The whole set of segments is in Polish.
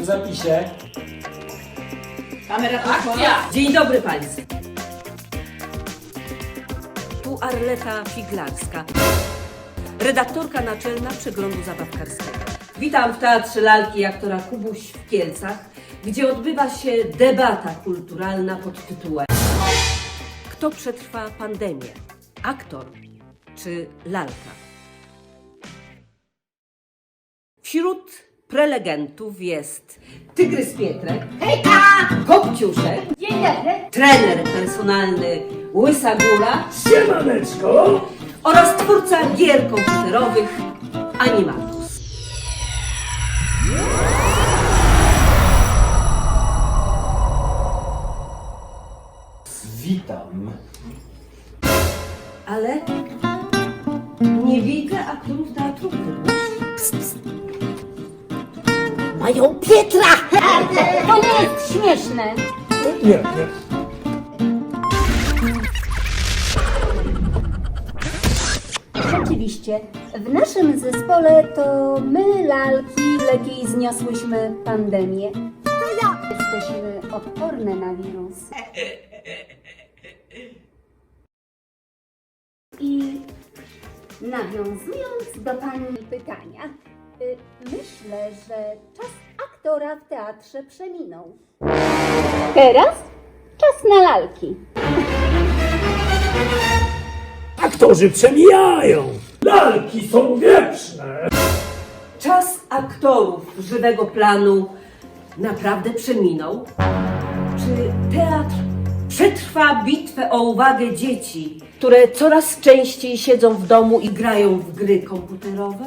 W zapisie. Kamera Akcja! Dzień dobry Państwu. Tu Arleta Figlarska, redaktorka naczelna przeglądu zabawkarskiego. Witam w Teatrze Lalki i aktora Kubuś w Kielcach, gdzie odbywa się debata kulturalna pod tytułem Kto przetrwa pandemię? Aktor czy lalka? Wśród prelegentów jest Tygrys Pietrek, Hejka! Kopciuszek, Dzień dobry. trener personalny Łysa Góra Siemaneczko! oraz twórca gier komputerowych Animatus. Witam. Ale nie widzę aktorów teatru. Mają Pietra! To nie jest śmieszne. Nie, nie. Rzeczywiście, w naszym zespole to my, lalki, lepiej zniosłyśmy pandemię. To ja! Jesteśmy odporne na wirus. nawiązując do Pani pytania, y, myślę, że czas aktora w teatrze przeminął. Teraz czas na lalki. Aktorzy przemijają! Lalki są wieczne! Czas aktorów żywego planu naprawdę przeminął? Czy teatr przetrwa bitwę o uwagę dzieci, które coraz częściej siedzą w domu i grają w gry komputerowe?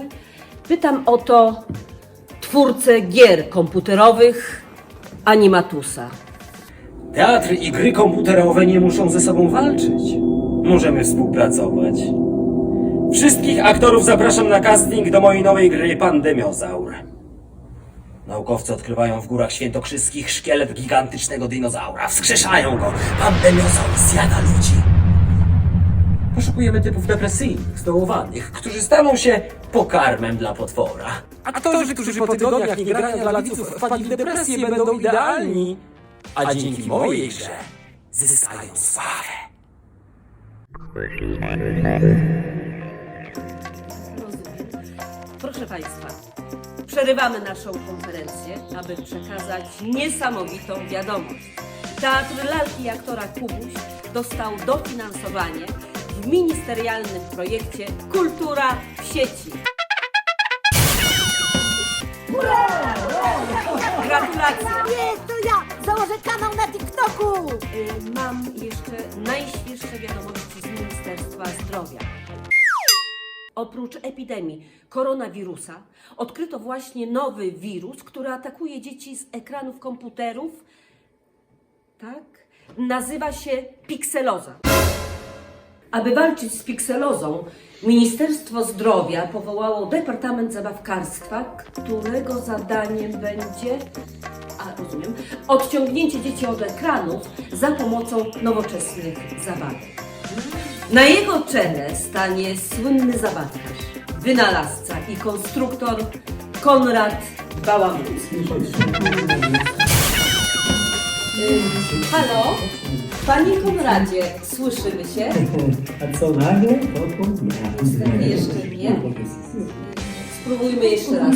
Pytam o to twórcę gier komputerowych Animatusa. Teatr i gry komputerowe nie muszą ze sobą walczyć. Możemy współpracować. Wszystkich aktorów zapraszam na casting do mojej nowej gry Pandemiozaur. Naukowcy odkrywają w górach świętokrzyskich szkielet gigantycznego dinozaura. Wskrzeszają go. Pandemiozaur zjada ludzi. Poszukujemy typów depresyjnych, zdołowanych, którzy staną się pokarmem dla potwora. Aktorzy, którzy po tygodniach niegrania dla widzów wpadli w depresję, będą idealni. A dzięki mojej grze zyskają sławę. Proszę Państwa, przerywamy naszą konferencję, aby przekazać niesamowitą wiadomość. Teatr Lalki i aktora Kubuś dostał dofinansowanie w ministerialnym projekcie Kultura w sieci. Gratulacje! Nie, to ja założę kanał na TikToku. Y, Mam jeszcze najświeższe wiadomości z Ministerstwa Zdrowia. Oprócz epidemii koronawirusa odkryto właśnie nowy wirus, który atakuje dzieci z ekranów komputerów. Tak? Nazywa się pikseloza. Aby walczyć z pikselozą, Ministerstwo Zdrowia powołało Departament Zabawkarstwa, którego zadaniem będzie, a rozumiem, odciągnięcie dzieci od ekranów za pomocą nowoczesnych zabawek. Na jego czele stanie słynny zabawkarz, wynalazca i konstruktor Konrad Bałamucki. Y, Halo? Panie Konradzie, słyszymy się? A co nagle? To pomijam. Jeszcze nie. Spróbujmy jeszcze raz.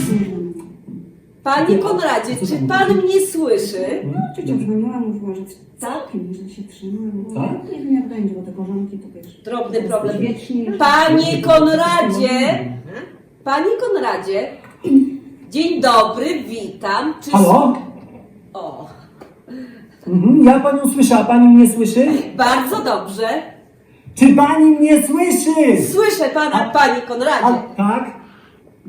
Panie Konradzie, czy pan mnie słyszy? Ciocia dzwoniła, mówiła, że Tak? źle się trzyma. Tak? Nie wiem jak będzie, bo te korzonki to wiesz. Drobny problem. Wiecznie. Panie Konradzie! Panie Konradzie! Dzień dobry, witam. Czy... Halo? O, Mhm, ja panią słyszę, a pani mnie słyszy? bardzo dobrze. Czy pani mnie słyszy? Słyszę pana, panie A, Konradzie. tak?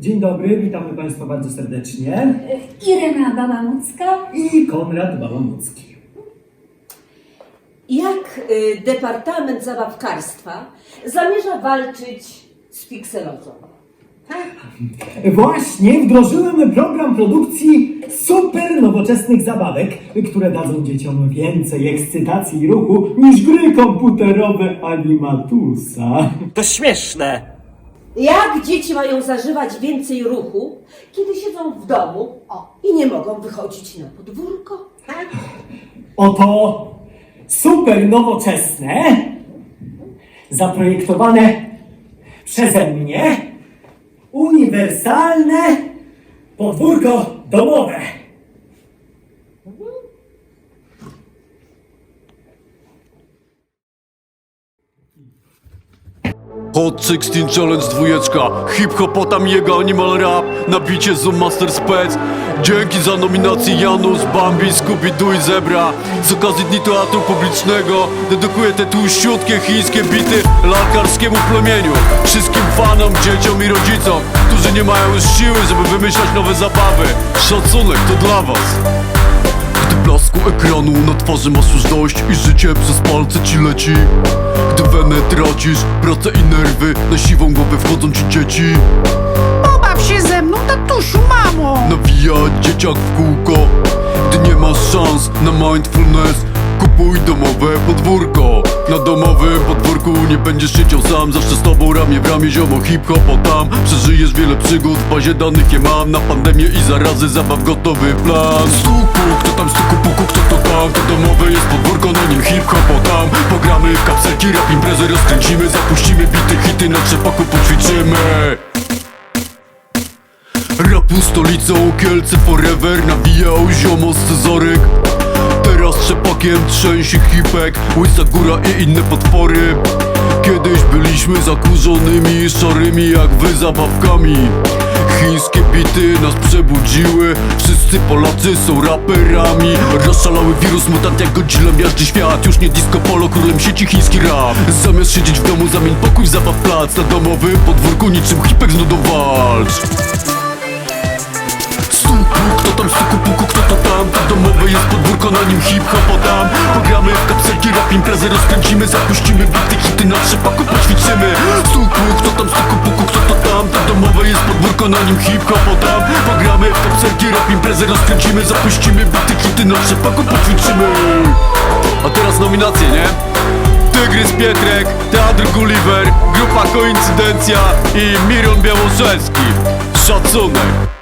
Dzień dobry, witamy państwa bardzo serdecznie. Irena Bałamucka. I Konrad Bałamucki. Jak y, Departament Zabawkarstwa zamierza walczyć z pikselozą? Właśnie wdrożyłem program produkcji super nowoczesnych zabawek, które dadzą dzieciom więcej ekscytacji i ruchu niż gry komputerowe Animatusa. To śmieszne! Jak dzieci mają zażywać więcej ruchu, kiedy siedzą w domu o, i nie mogą wychodzić na podwórko? Oto super nowoczesne, zaprojektowane przeze mnie, uniwersalne podwórko domowe. Hot 16 Challenge dwójeczka. Hip-hopotam jego animal rap. Nabicie Zoom Master Spec. Dzięki za nominację Janusz, Bambi, Scooby-Doo i Zebra. Z okazji Dni Teatru Publicznego Dedykuję te tłuściutkie chińskie bity Lalkarskiemu plemieniu. Wszystkim fanom, dzieciom i rodzicom Którzy nie mają już siły, żeby wymyślać nowe zabawy. Szacunek to dla was blasku ekranu na twarzy masz już dość I życie przez palce ci leci. Gdy wenę tracisz, pracę i nerwy Na siwą głowę wchodzą ci dzieci. Pobaw się ze mną, tatusiu, mamo! Nawijać dzieciak w kółko. Gdy nie masz szans na mindfulness Kupuj domowe podwórko. Na domowym podwórku nie będziesz siedział sam. Zawsze z tobą ramię w ramię ziomo hip-hop o tam. Przeżyjesz wiele przygód, w bazie danych je mam. Na pandemię i zarazy zabaw gotowy plan. Stuku, kto tam stuku puku, kto to tam. To domowe jest podwórko, na nim hip-hop o tam. Pogramy w kapselki, rap imprezy rozkręcimy. Zapuścimy bity, hity, na trzepaku poćwiczymy. Rapu stolicą Kielce forever Nawijał ziomo scyzoryk Teraz trzepakiem trzęsie hipek Łysa góra i inne potwory. Kiedyś byliśmy zakurzonymi Szarymi jak wy zabawkami. Chińskie bity nas przebudziły Wszyscy Polacy są raperami. Rozszalały wirus mutant jak Godzilla miażdży świat. Już nie disco polo, królem sieci chiński rap. Zamiast siedzieć w domu zamień pokój w zabaw plac. Na domowym podwórku niczym hipek z nudą walcz jest podwórko, na nim hip-hop tam Pogramy w kapselki, rap imprezy rozkręcimy Zapuścimy bity, hity na trzepaku poćwiczymy. Stuku, kto tam stuku puku, kto to tam To domowe jest podwórko, na nim hip-hop tam Pogramy w kapselki, rap imprezy rozkręcimy Zapuścimy bity, hity na trzepaku poćwiczymy. A teraz nominacje, nie? Tygrys Pietrek, Teatr Gulliver, Grupa Koincydencja i Miron Białoszewski. Szacunek